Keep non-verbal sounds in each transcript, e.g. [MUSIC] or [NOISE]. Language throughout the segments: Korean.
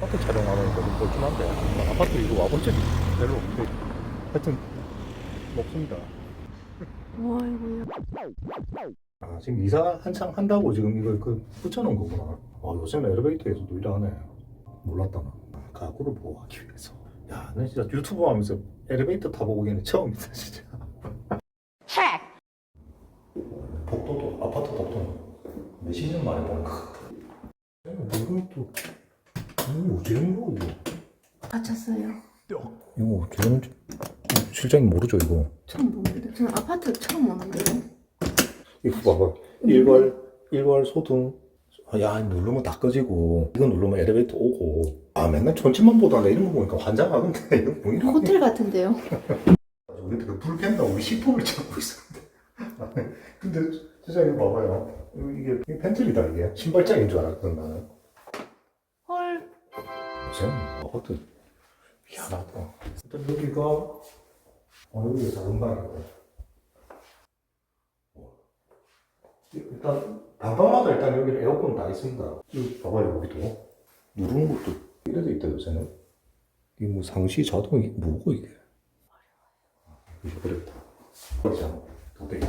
아파트 촬영하는 거좀 볼만한데 아파트 이거 와본 적이 별로 없는데 하여튼 높습니다. 아이고야. 아 지금 이사 한창 한다고 지금 이걸 그 붙여놓은 거구나. 아 요새는 엘리베이터에서도 일하네. 몰랐다 나. 가구를 보호하기 위해서. 야, 나 진짜 유튜브 하면서 엘리베이터 타보기는 처음이다 진짜. 복도도 아파트 복도는 몇십 년 만에 보는 것 같아. 엘리베이터 이 거 어쩌는 거 이거? 다쳤어요. 이거 어쩌는 실장님 모르죠 이거? 처음 봅니다. 저는 아파트 처음 오는데요. 이거 봐봐. 일괄 일괄 소등. 아, 야 누르면 다 꺼지고 이거 누르면 엘리베이터 오고. 아 맨날 전치만 보다가 이런 거 보니까 환장하던데 [LAUGHS] 이거 뭐 이런 호텔 같은데요. [LAUGHS] 우리 그불 팬다 우리 식품을 찾고 있었는데. [LAUGHS] 근데 이거 봐봐요. 이게, 팬트리다 이게 신발장인 줄 알았거든 나는. 헐. 요새는 아파트 희한하다. 일단 여기가 어 여기가 작은 방이고. 일단 방방마다 일단 여기 에어컨 다 있습니다. 여기 봐봐요 여기도 누르는 것도 이래도 있다 요새는. 이게 뭐 상시 자동이 뭐고 이게? 이게 그랬다. 그렇잖아. 도대체.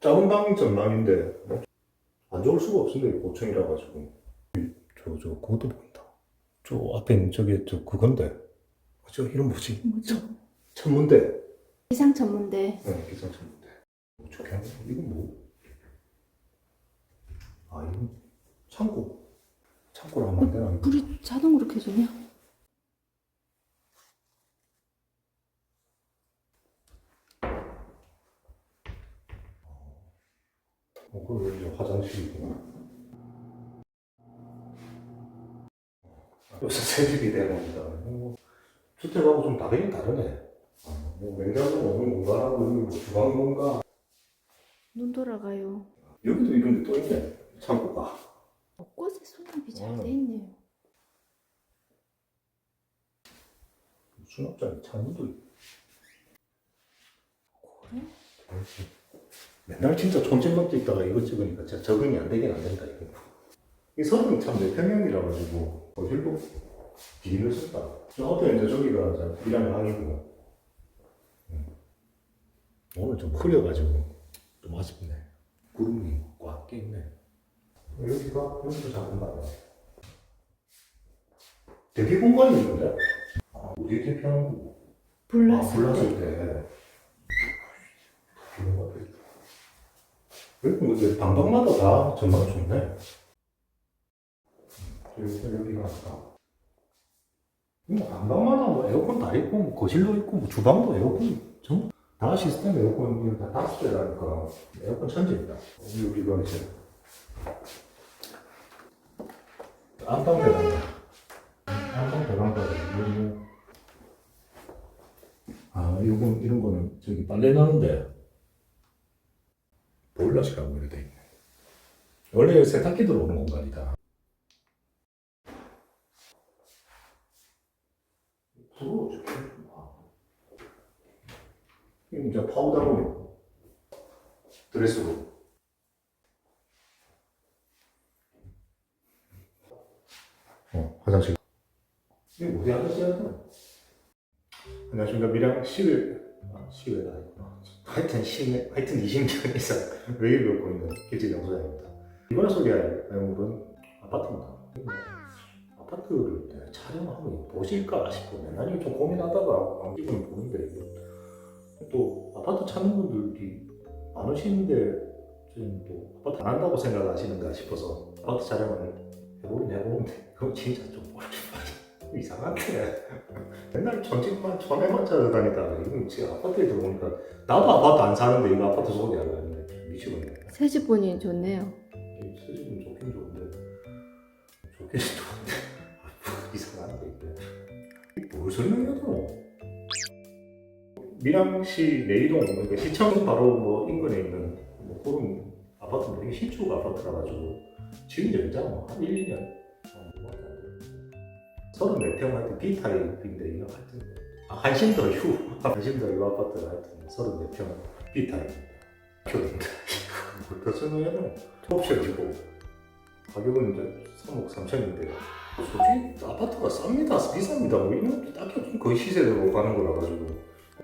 작은 방이 전망인데 뭐 안 좋을 수가 없습니다. 고층이라 가지고. 저, 저, 그것도 보인다. 저 앞에 있는 저게 저 그건데. 저 이름 뭐지? 뭐죠? 천문대. 기상 전문대. 네, 기상 천문대. 뭐 저게? 이건 뭐? 아, 이건 창고. 창고를 하면 안 되나? 이거? 불이 자동으로 켜지냐? 어, 그거 이제 화장실이구나. 요새 새집이. 뭐, 주택하고 좀 다르긴 다르네. 아, 뭐 냉장고 먹는 공간하고 여기 뭐 주방 공간. 눈 돌아가요. 여기도 이런 데 또 있네. 창고가. 곳곳에 수납이 잘 어. 돼 있네요. 수납장에 창문도 있고. 그래? 맨날 진짜 촌집먹도 있다가 이거 찍으니까 진짜 적응이 안 되긴 안 된다, 이거. 이 서른 참내 평형이라 가지고, 거실도 비닐을 썼다. 저 앞에 이제 저기가 이랑 방이고, 음. 오늘 좀 흐려가지고 좀 아쉽네. 구름이 꽉 껴있네. 여기가, 여기도 작은 방이야. 대기 공간이 있는데? 아, 우리 대표하는 거. 불났을 아, 불났을 때. 때. 그런 것도 있다. 그리고 뭐 이제 방방마다 다 전망 좋네. 여기, 여기가 아까. 뭐 방방마다 뭐 에어컨 다 있고, 뭐 거실도 있고, 뭐 주방도 에어컨 전부 다 시스템 에어컨이 다 다섯 대라니까 에어컨 천지입니다. 여기가 이제 안방 배관이야. 안방 여기 아, 요건, 이런 거는 저기 빨래 나는데 보일러실하고 이렇게 돼 있네. 원래 세탁기 들어오는 공간이다. 부러워 죽겠구나. 이거 이제 파우더룸. 드레스룸. 어, 화장실. 이게 어디 아저씨야? 안녕하십니까 미량 시외 아, 시외가 아니구나. 하여튼 시외 하여튼 20년 이상 외입을 갖고 있는 길지 영소장입니다. 이번 소개할 매물은 아파트입니다. 뭐, 아파트를 이제 촬영하면 보실까 싶고 맨날 좀 고민하다가 안 기분 보는데 이거 또 아파트 찾는 분들이 많으시는데 지금 또 아파트 안 한다고 생각하시는가 싶어서 아파트 촬영을 해보긴 해보는데 그거 진짜 좀 이상한데 [LAUGHS] 맨날 전집만 전에만 찾아다니다가 이건 지금 아파트에 들어오니까 나도 아파트 안 사는데 이거 아파트 소개하려는데. 미치겠네. 새집 보니 좋네요. 이 수집은 좋긴 좋은데. 좋긴 좋은데. [LAUGHS] 이상한데 이게. 뭘 설명해야 되노 밀양시 내이동 그러니까 시청 바로 뭐 인근에 있는 뭐 그런 아파트인데 이게 신축 아파트라 가지고 지은 지 언제 뭐 한 1, 2년. 어, 뭐 하여튼 34평 하여튼 B타입인데 이거 하여튼 아, 한신더 휴. [LAUGHS] 한신더 이 아파트가 하여튼 34평 B타입입니다. 교입니다. 볼터스는 [LAUGHS] 옵션이고 가격은 이제 3억 3천인데 솔직히 아파트가 쌉니다. 비쌉니다. 뭐 이런 딱히 좀 거의 시세대로 가는 거라 가지고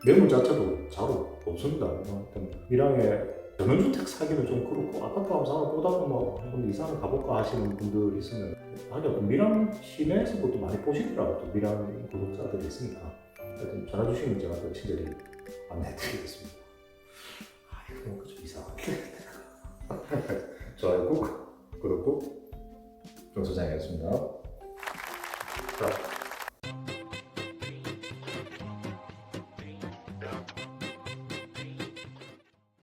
매물 자체도 잘 없습니다. 하여튼 밀양에 전원주택 사기는 좀 그렇고 아파트 한번 사서 보다가 뭐 한번 이사를 가볼까 하시는 분들 있으면 하여튼 밀양 시내에서도 또 많이 보시더라고요. 또 밀양 구독자들이 있으니까. 전화 주시면 제가 또 친절히 안내해드리겠습니다. 아 이거 뭔가 좀 이상한데 좋아요 꾹. 구독 꾹 정소장이었습니다. 자